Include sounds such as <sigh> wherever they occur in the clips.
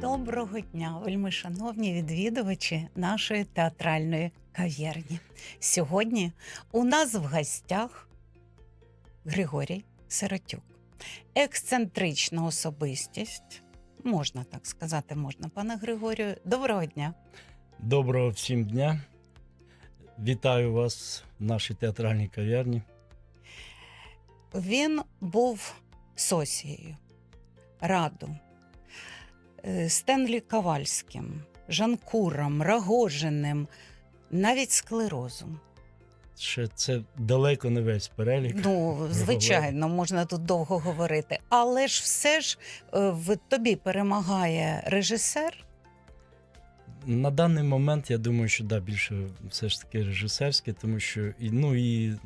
Доброго дня, вельми шановні відвідувачі нашої театральної кав'ярні. Сьогодні у нас в гостях Григорій Сиротюк, ексцентрична особистість. Можна так сказати, можна, пане Григорію. Доброго дня. Доброго всім дня. Вітаю вас в нашій театральній кав'ярні. Він був Сосією, Раду, Стенлі Ковальським, Жанкуром, Рогожиним, навіть склерозом. Ще це далеко не весь перелік. Ну, звичайно, можна тут довго говорити. Але ж все ж е, в тобі перемагає режисер. На даний момент я думаю, що да, більше все ж таки режисерське, тому що ну і.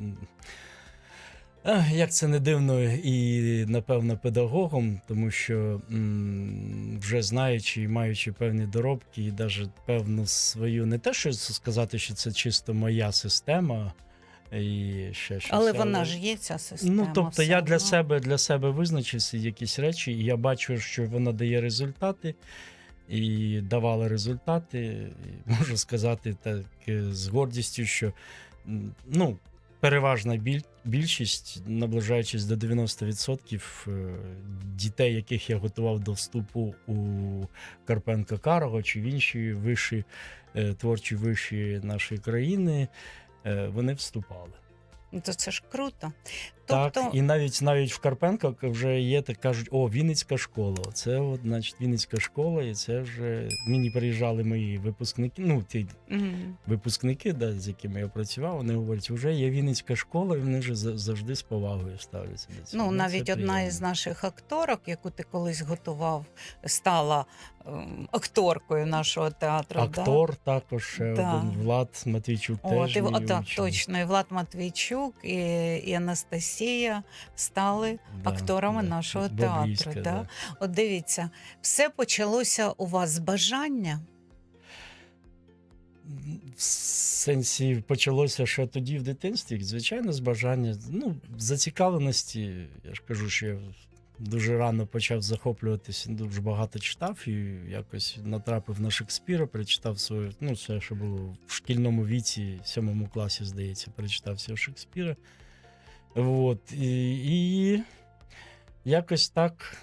Як це не дивно, і напевно педагогом, тому що м, вже знаючи і маючи певні доробки, і навіть певну свою, не те, що сказати, що це чисто моя система, і ще щось. Але вона ж є ця система. Ну, тобто я для себе для себе визначився якісь речі, і я бачу, що вона дає результати, і давала результати. І <laughs> можу сказати так е, з гордістю, що ну, переважна біль, більшість, наближаючись до 90% е, дітей, яких я готував до вступу у Карпенка Карого чи в інші виші, е, творчі виші нашої країни, е, вони вступали. Ну, То це ж круто. Так, Тобто, і навіть навіть в Карпенках вже є, так кажуть, о, Вінницька школа. Це от, значить, Вінницька школа, і це вже мені приїжджали мої випускники. Ну, ті Мгм. випускники, да, з якими я працював, вони говорять, вже є Вінницька школа, і вони вже завжди з повагою ставляться до цього. Ну, це навіть одна приємно. із наших акторок, яку ти колись готував, стала ем, акторкою нашого театру. да? Актор також Да. один Влад Матвійчук О, теж. ти, о, так, точно. І Влад Матвійчук і, і Анастасія стали Да, акторами да. нашого театру. Да? да. От дивіться, все почалося у вас з бажання. В сенсі почалося ще тоді в дитинстві, звичайно, з бажання. Ну, зацікавленості. Я ж кажу, що я дуже рано почав захоплюватися, дуже багато читав і якось натрапив на Шекспіра, перечитав свою, ну, все, що було в шкільному віці, в сьомому класі, здається, перечитав всього Шекспіра. От, і, і якось так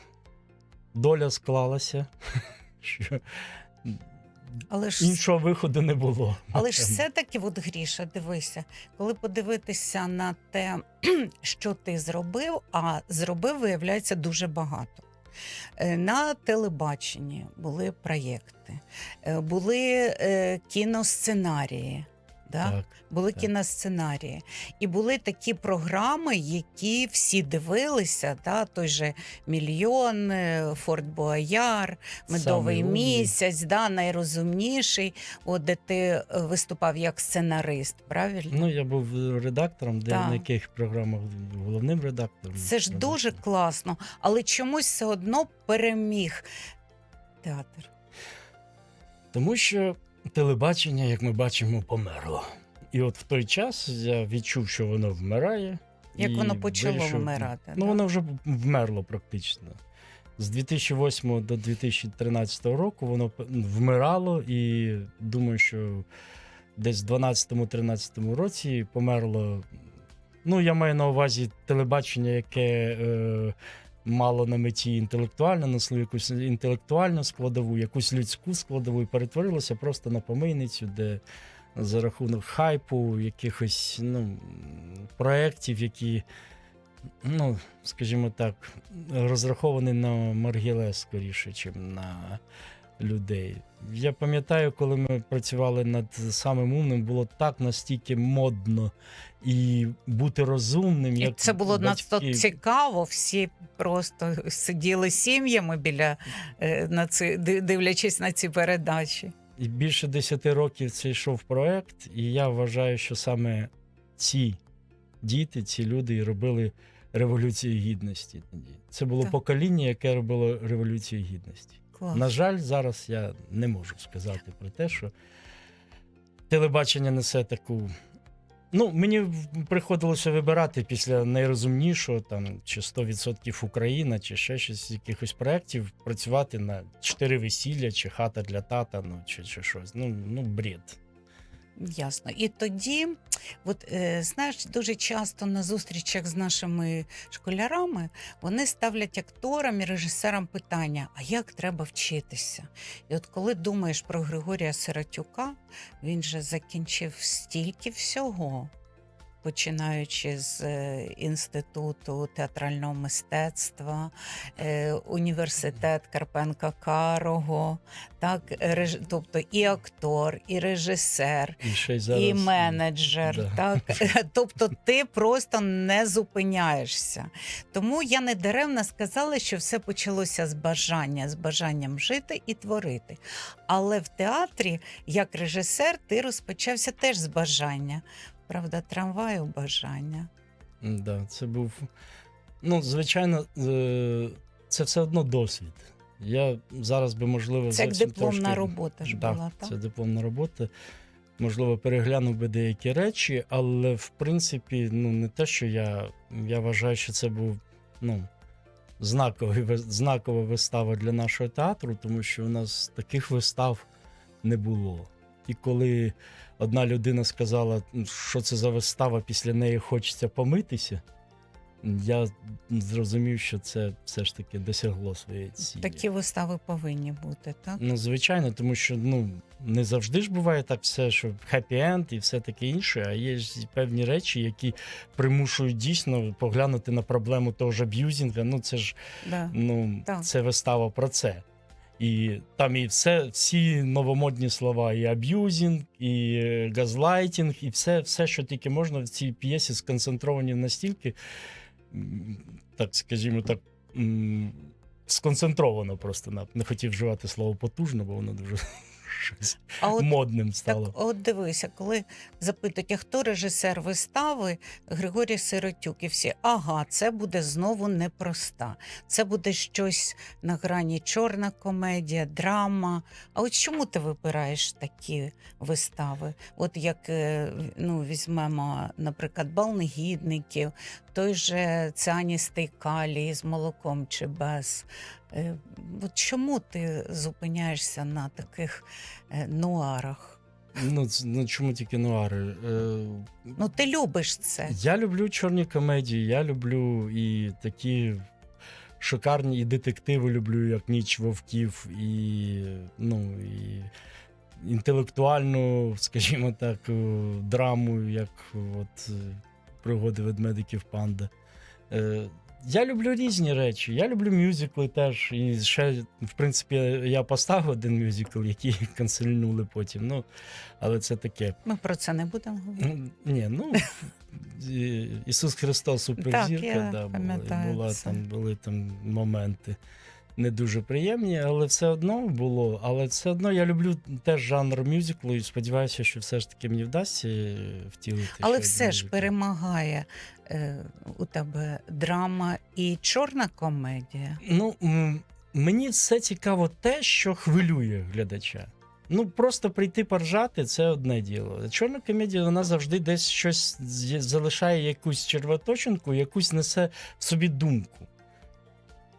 доля склалася, <laughs> що Але ж, іншого виходу не було. але ж все-таки, от Гріша, дивися, коли подивитися на те, <clears throat> що ти зробив, а зробив, виявляється, дуже багато. Е, На телебаченні були проєкти, е, були е, кіносценарії. Да? Так, були так. кіносценарії. І були такі програми, які всі дивилися. Да? Той же Мільйон, е, Форт Бояр, Медовий умний. місяць, да? найрозумніший, от, де ти е, виступав як сценарист, правильно? Ну, я був редактором, де на яких програмах головним редактором. Це ж дуже класно, але чомусь все одно переміг театр. Тому що телебачення, як ми бачимо, померло. І от в той час я відчув, що воно вмирає. Як і воно почало вирішив- вмирати, Ну, да? воно вже вмерло практично. З 2008 до 2013 року воно вмирало, і думаю, що десь в 12-13 році померло. Ну, я маю на увазі телебачення, яке е, мало на меті інтелектуально, несло якусь інтелектуальну складову, якусь людську складову, і перетворилося просто на помийницю, де за рахунок хайпу, якихось ну, проєктів, які, ну, скажімо так, розраховані на Маргіле скоріше, ніж на людей. Я пам'ятаю, коли ми працювали над самим умним, було так настільки модно і бути розумним. як І це було надто батьки. цікаво. Всі просто сиділи сім'ями біля е, на ці, дивлячись на ці передачі. І більше 10 років це йшов проект, і я вважаю, що саме ці діти, ці люди і робили революцію гідності тоді. Це було Так. покоління, яке робило революцію гідності. Клас. На жаль, зараз я не можу сказати про те, що телебачення несе таку Ну, мені приходилося вибирати після найрозумнішого, там, чи 100% Україна, чи ще щось з якихось проєктів, працювати на чотири весілля, чи хата для тата, ну, чи, чи щось. Ну, ну, бред. Ясно. І тоді, от е, знаєш, дуже часто на зустрічах з нашими школярами вони ставлять акторам і режисерам питання: а як треба вчитися? І от коли думаєш про Григорія Сиротюка, він же закінчив стільки всього. Починаючи з е, інституту театрального мистецтва, е, університет Карпенка Карого, так, реж... тобто і актор, і режисер, І ще й зараз. і менеджер. Да. Так? <laughs> тобто ти просто не зупиняєшся. Тому я не даремно сказала, що все почалося з бажання, з бажанням жити і творити. Але в театрі, як режисер, ти розпочався теж з бажання. Правда, трамваю бажання. Да, це був. Ну, звичайно, е, це все одно досвід. Я зараз би, можливо, Це як дипломна трошки... робота ж Да, була, так? Це дипломна робота. Можливо, переглянув би деякі речі, але в принципі, ну не те, що я. Я вважаю, що це був ну, знаковий, знакова вистава для нашого театру, тому що у нас таких вистав не було. І коли одна людина сказала, що це за вистава, після неї хочеться помитися, я зрозумів, що це все ж таки досягло своєї цілі. Такі вистави повинні бути, так? Ну, звичайно, тому що ну не завжди ж буває так все, що хеппі-енд і все таке інше. А є ж певні речі, які примушують дійсно поглянути на проблему того ж аб'юзінга. Ну це ж Да. ну Так. це вистава про це. І там і все, всі новомодні слова, і аб'юзінг, і газлайтінг, і все, все, що тільки можна в цій п'єсі сконцентровані настільки, так скажімо так, сконцентровано просто на не хотів вживати слово потужно, бо воно дуже щось А от модним Так, стало. от дивися, коли запитують, а хто режисер вистави Григорій Сиротюк, і всі ага, це буде знову непроста. Це буде щось на грані чорна комедія, драма. А от чому ти вибираєш такі вистави? От як е, ну, візьмемо, наприклад, бал негідників, той же цианістий калій з молоком чи без. Е, От чому ти зупиняєшся на таких е, нуарах? Ну, ну чому тільки нуари? Е, Ну, ти любиш це. Я люблю чорні комедії, я люблю і такі шикарні і детективи люблю, як Ніч Вовків, і, ну, і інтелектуальну, скажімо так, драму, як от пригоди ведмедиків панда. Е, Я люблю різні речі. Я люблю мюзикли теж. І ще, в принципі, я поставив один мюзикл, який <laughs> канцельнули потім. Ну, але це таке. Ми про це не будемо говорити. Ну, Ні, ну Ісус Христос Так, я да, була, пам'ятаю була там, були там моменти не дуже приємні, але все одно було. Але все одно я люблю теж жанр мюзиклу і сподіваюся, що все ж таки мені вдасться е, втілити. Але все ж перемагає е, у тебе драма і чорна комедія. Ну, мені все цікаво те, що хвилює глядача. Ну, просто прийти поржати це одне діло. Чорна комедія вона завжди десь щось залишає якусь червоточинку, якусь несе в собі думку.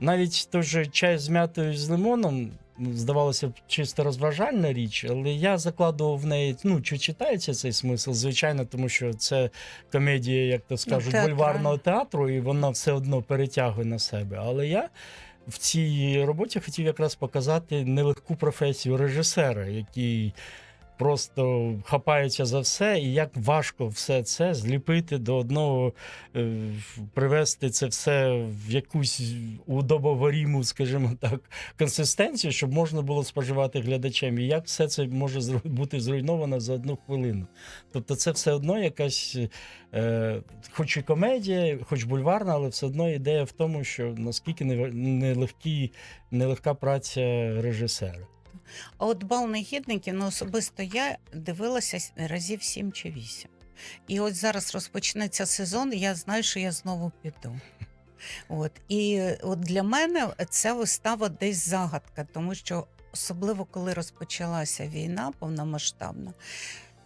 Навіть той же чай з м'ятою з лимоном, ну, здавалося б, чисто розважальна річ, але я закладував в неї, ну, чи читається цей смисл, звичайно, тому що це комедія, як то скажуть, театральна. бульварного театру, і вона все одно перетягує на себе. Але я в цій роботі хотів якраз показати нелегку професію режисера, який просто хапається за все, і як важко все це зліпити до одного, е, привести це все в якусь удобоваріму, скажімо так, консистенцію, щоб можна було споживати глядачам. І як все це може бути зруйновано за одну хвилину. Тобто, це все одно якась, е, хоч і комедія, хоч бульварна, але все одно ідея в тому, що наскільки нелегкі, нелегка праця режисера. А от бал негідників, ну особисто я дивилася разів сім чи вісім. І от зараз розпочнеться сезон, я знаю, що я знову піду. От і от для мене ця вистава десь загадка, тому що особливо коли розпочалася війна повномасштабна,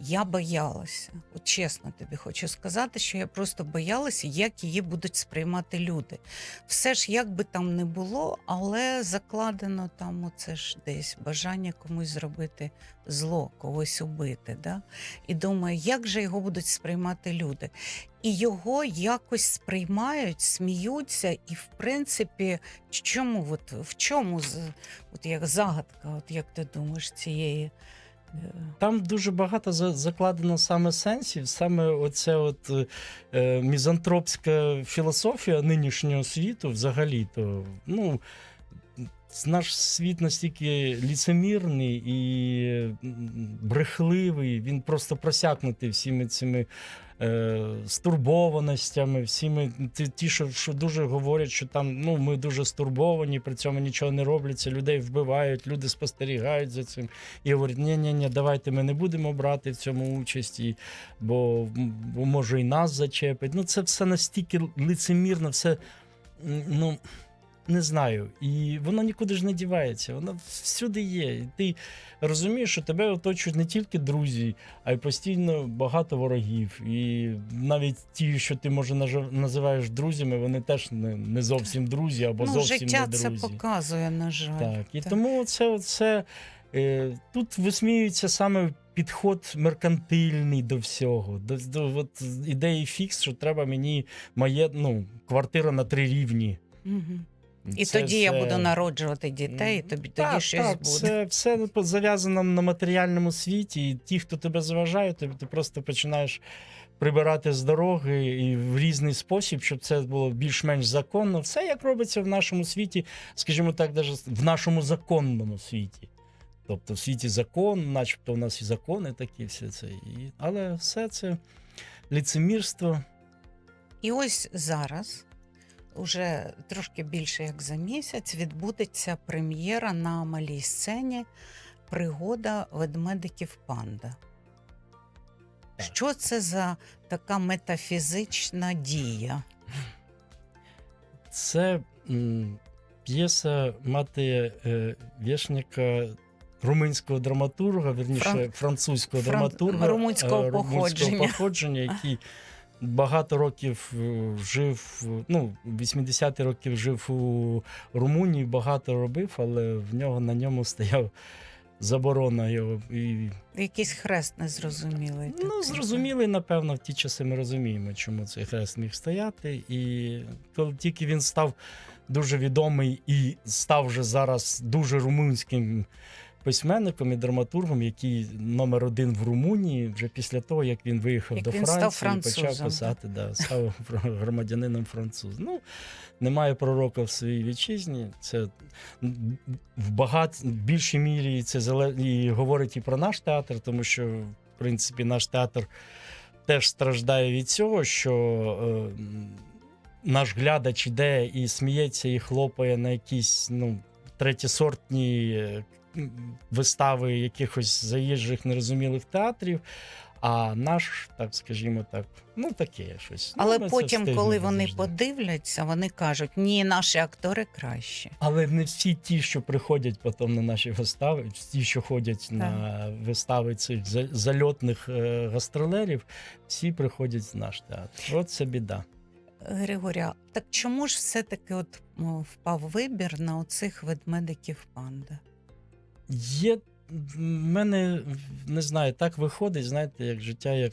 Я боялася. От чесно тобі хочу сказати, що я просто боялася, як її будуть сприймати люди. Все ж як би там не було, але закладено там оце ж десь бажання комусь зробити зло, когось убити. Да? І думаю, як же його будуть сприймати люди? І його якось сприймають, сміються, і в принципі, чому от, в чому от як загадка, от як ти думаєш, цієї. Там дуже багато закладено саме сенсів, саме оце от е, е, мізантропська філософія нинішнього світу, взагалі-то. Ну, наш світ настільки ліцемірний і брехливий, він просто просякнутий всіми цими. Е, Стурбованостями, всіми ті, що, що дуже говорять, що там ну ми дуже стурбовані, при цьому нічого не робляться, людей вбивають, люди спостерігають за цим і говорять: ні, ні, ні, давайте ми не будемо брати в цьому участь, і, бо, бо може і нас зачепить. Ну, це все настільки лицемірно, все ну. Не знаю, і воно нікуди ж не дівається, воно всюди є. І ти розумієш, що тебе оточують не тільки друзі, а й постійно багато ворогів. І навіть ті, що ти може називаєш друзями, вони теж не, не зовсім друзі або ну, зовсім життя не це показує, на жаль. Так, і Так. тому це, це е, тут висміюється саме підход меркантильний до всього. До, до от, ідеї фікс, що треба мені моє, ну, квартира на три рівні. Мгм. І Це тоді я буду народжувати дітей, і тобі тоді щось так, буде. Це все зав'язано на матеріальному світі, і ті, хто тебе заважає, ти, ти просто починаєш прибирати з дороги і в різний спосіб, щоб це було більш-менш законно. Все як робиться в нашому світі, скажімо так, навіть в нашому законному світі. Тобто в світі закон, начебто в нас і закони такі, все це. І... Але все це ліцемірство. І ось зараз, уже трошки більше як за місяць, відбудеться прем'єра на малій сцені Пригода ведмедиків панда. Що це за така метафізична дія? Це м, п'єса мати е, вішника румунського драматурга, вірніше Фран- французького фран- драматурга румунського е, походження. походження, який <laughs> багато років е, жив, ну, 80-ті років жив у Румунії, багато робив, але в нього на ньому стояв заборона його. І Якийсь хрест незрозумілий. Ну, такий. зрозумілий, напевно, в ті часи ми розуміємо, чому цей хрест міг стояти. І коли тільки він став дуже відомий і став вже зараз дуже румунським письменником і драматургом, який номер один в Румунії, вже після того, як він виїхав Як до він став Франції і почав писати, да, став <laughs> громадянином француз. Ну, немає пророка в своїй вітчизні. Це в багат в більшій мірі це і говорить і про наш театр, тому що в принципі наш театр теж страждає від цього, що е, наш глядач іде і сміється, і хлопає на якісь ну, третєсортні е, вистави якихось заїжджих нерозумілих театрів. А наш, так скажімо так, ну таке щось. Ну, Але це потім, коли вони завжди. подивляться, вони кажуть, ні, наші актори кращі. Але не всі ті, що приходять потім на наші вистави, ті, що ходять на вистави цих зальотних е, гастролерів, всі приходять в наш театр. От це біда. Григорія, так чому ж все-таки от впав вибір на оцих ведмедиків панда? Є в мене не знаю, так виходить, знаєте, як життя, як,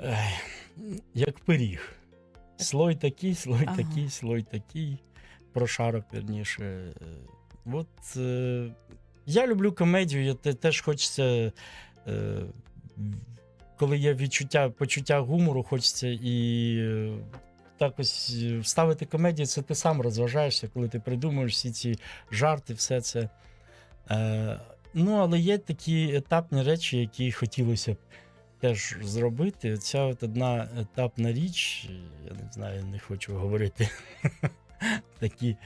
е, як пиріг. Слой такий, слой Ага. такий, слой такий, прошарок, верніше. От е, я люблю комедію, я те- теж хочеться. Е, коли є відчуття, почуття гумору, хочеться і е, так ось е, вставити комедію, це ти сам розважаєшся, коли ти придумуєш всі ці жарти, все це. Е, ну, але є такі етапні речі, які хотілося б теж зробити. Ця от одна етапна річ, я не знаю, не хочу говорити <laughs> такі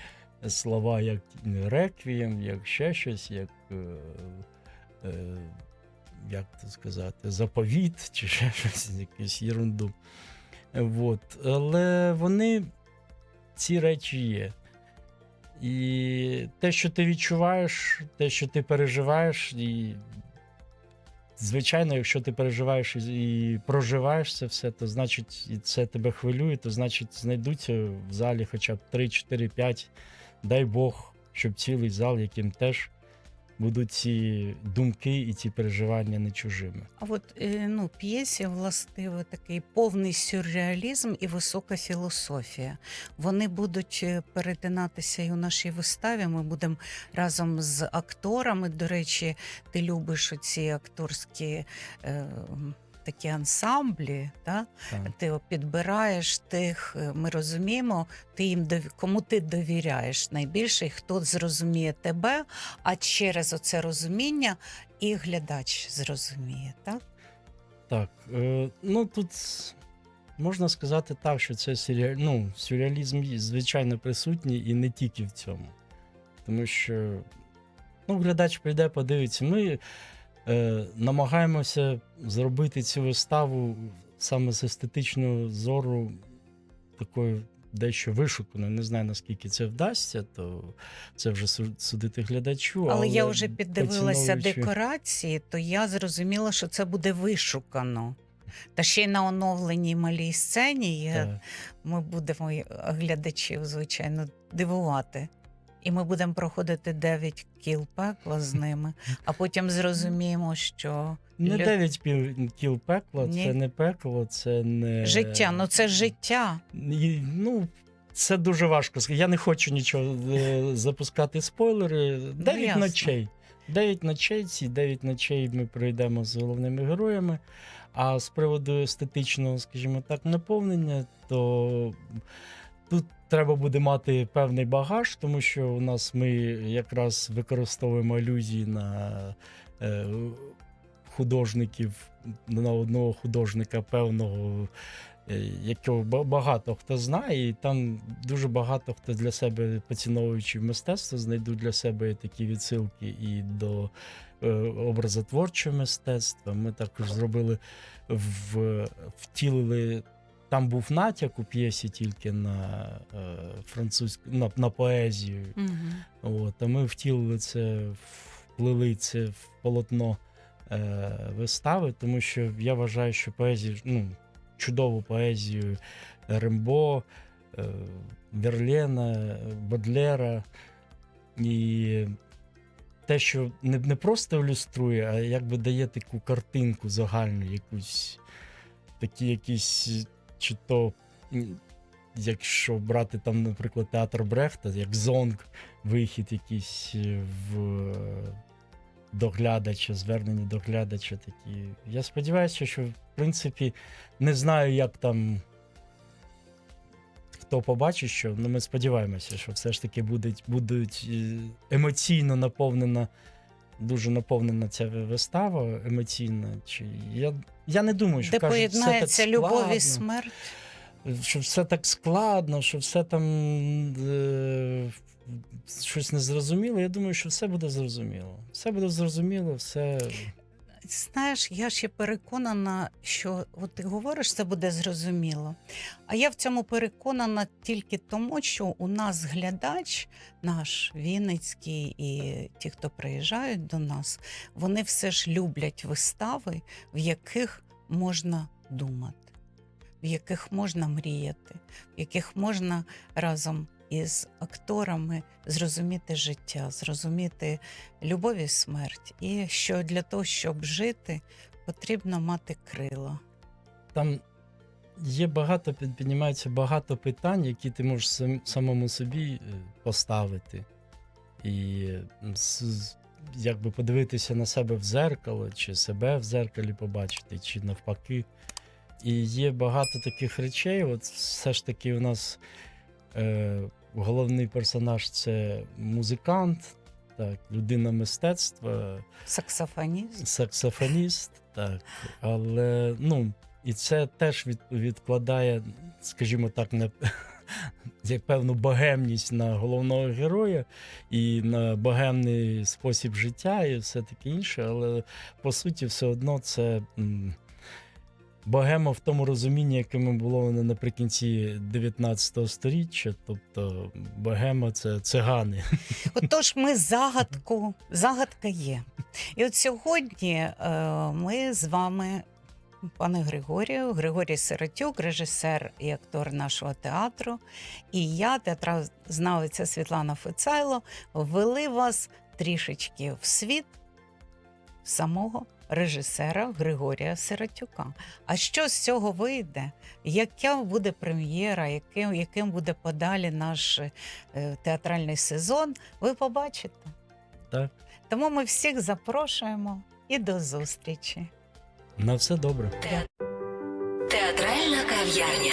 слова, як реквієм, як ще щось, як. Е, е, як це сказати, заповіт чи ще щось, якусь ерунду. От. Але вони, ці речі є. І те, що ти відчуваєш, те, що ти переживаєш, і звичайно, якщо ти переживаєш і, проживаєш це все, то значить і це тебе хвилює, то значить знайдуться в залі хоча б 3, 4, 5, дай Бог, щоб цілий зал, яким теж будуть ці думки і ці переживання не чужими. А от е, ну, п'єсі властиво такий повний сюрреалізм і висока філософія. Вони будуть е, перетинатися і у нашій виставі. Ми будемо разом з акторами. До речі, ти любиш оці акторські. Е, Такі ансамблі, та? Так. ти підбираєш тих, е, ми розуміємо, ти їм дові... кому ти довіряєш найбільше, і хто зрозуміє тебе, а через оце розуміння і глядач зрозуміє, так? Так, е, ну тут можна сказати так, що це сюрреаль... ну, сюрреалізм звичайно присутній і не тільки в цьому. Тому що ну, глядач прийде, подивиться. Ми е, намагаємося зробити цю виставу саме з естетичного зору такою дещо вишуканою. Не знаю, наскільки це вдасться, то це вже судити глядачу. Але, я вже піддивилася поціновуючи- декорації, то я зрозуміла, що це буде вишукано. Та ще й на оновленій малій сцені Так. ми будемо глядачів, звичайно, дивувати. І ми будемо проходити дев'ять кіл пекла з <laughs> ними, а потім зрозуміємо, що Не Лю- дев'ять пів кіл пекла, Ні. це не пекло, це не життя, ну це життя. І, Ну, це дуже важко. Я не хочу нічого е, запускати спойлери. Дев'ять Ну, ночей. Дев'ять ночей, ці дев'ять ночей ми пройдемо з головними героями. А з приводу естетичного, скажімо так, наповнення, то тут треба буде мати певний багаж, тому що у нас ми якраз використовуємо алюзії на е, художників, на одного художника певного е, якого багато хто знає, і там дуже багато хто для себе, поціновуючи мистецтво, знайдуть для себе такі відсилки і до е, образотворчого мистецтва. Ми також зробили в, втілили. Там був натяк у п'єсі тільки на е, французьку на, на поезію. Угу. От, а ми втілили це, вплили це в полотно е, вистави, тому що я вважаю, що поезію, ну, чудову поезію Рембо, е, Верлена, Бодлера. І те, що не, не просто ілюструє, а якби дає таку картинку загальну, якусь такі якісь, чи то. Якщо брати там, наприклад, театр Брехта, як зонг, вихід якийсь е, в доглядача, звернення до глядача такі. Я сподіваюся, що в принципі не знаю, як там хто побачить, що ну, ми сподіваємося, що все ж таки будуть, будуть е, емоційно наповнена. Дуже наповнена ця вистава емоційна. Чи я, я не думаю, що Де кажуть, все так поєднається любов і смерть. що все так складно, що все там е, щось незрозуміло. Я думаю, що все буде зрозуміло. Все буде зрозуміло, все. Знаєш, я ще переконана, що от ти говориш, це буде зрозуміло. А я в цьому переконана тільки тому, що у нас глядач, наш Вінницький і ті, хто приїжджають до нас, вони все ж люблять вистави, в яких можна думати, в яких можна мріяти, в яких можна разом із акторами зрозуміти життя, зрозуміти любов і смерть, і що для того, щоб жити, потрібно мати крила. Там є багато, піднімається багато питань, які ти можеш сам, самому собі е, поставити. І якби подивитися на себе в зеркало, чи себе в зеркалі побачити, чи навпаки. І є багато таких речей. От все ж таки, у нас е, головний персонаж це музикант, так, людина мистецтва, Саксофоніст. саксофоніст, так. Але ну, і це теж від, відкладає, скажімо так, на <laughs> як певну богемність на головного героя і на богемний спосіб життя, і все таке інше. Але по суті, все одно це. Богема в тому розумінні, якими було воно наприкінці 19 століття, тобто богема це цигани. <laughs> Отож, ми загадку, загадка є. І от сьогодні е, ми з вами, пане Григорію, Григорій Сиротюк, режисер і актор нашого театру, і я, театрознавиця Світлана Фицайло, ввели вас трішечки в світ самого режисера Григорія Сиротюка. А що з цього вийде? Яка буде прем'єра, яким, яким буде подалі наш е, театральний сезон? Ви побачите. Так, Тому ми всіх запрошуємо і до зустрічі. на все добре. Театральна кав'ярня.